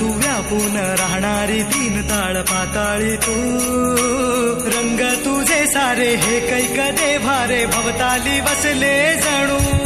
तू व्यापून राहणारी तीन ताळ पाताळी तू. रंग तुझे सारे हे कैक देभारे भवताली बसले जणू.